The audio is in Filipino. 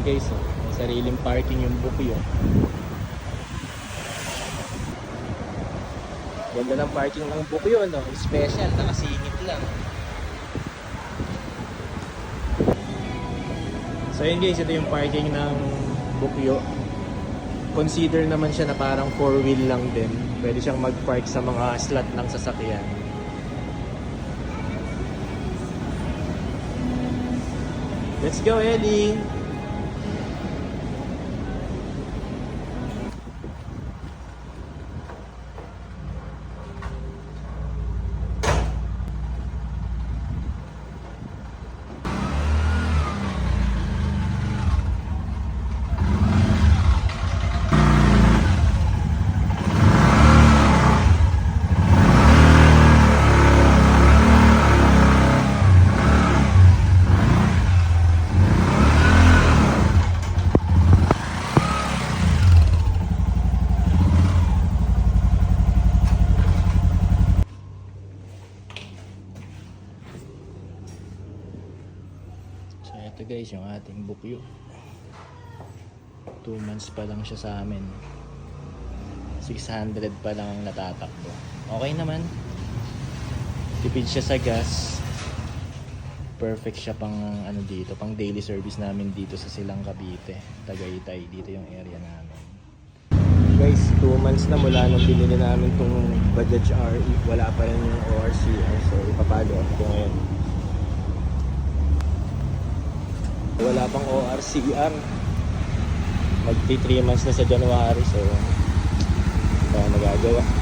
guys, oh. may sariling parking yung Bukyo. Ganda ng parking ng Bukyo, no? Special, nakasingit lang. So yun guys, ito yung parking ng Bukyo. Consider naman siya na parang four wheel lang din. Pwede siyang mag-park sa mga slot ng sasakyan. Let's go, Ellie! Ito guys, yung ating bukyo. 2 months pa lang siya sa amin. 600 pa lang ang natatakbo. Okay naman. Tipid siya sa gas. Perfect siya pang ano dito, pang daily service namin dito sa Silang Cavite, Tagaytay, dito yung area namin. Guys, 2 months na mula nung binili namin tong Bajaj RE, wala pa rin yung ORCR, so ipapalo up ko ngayon. Wala pang ORCR. Magti 3 months na sa January, so wala magagawa.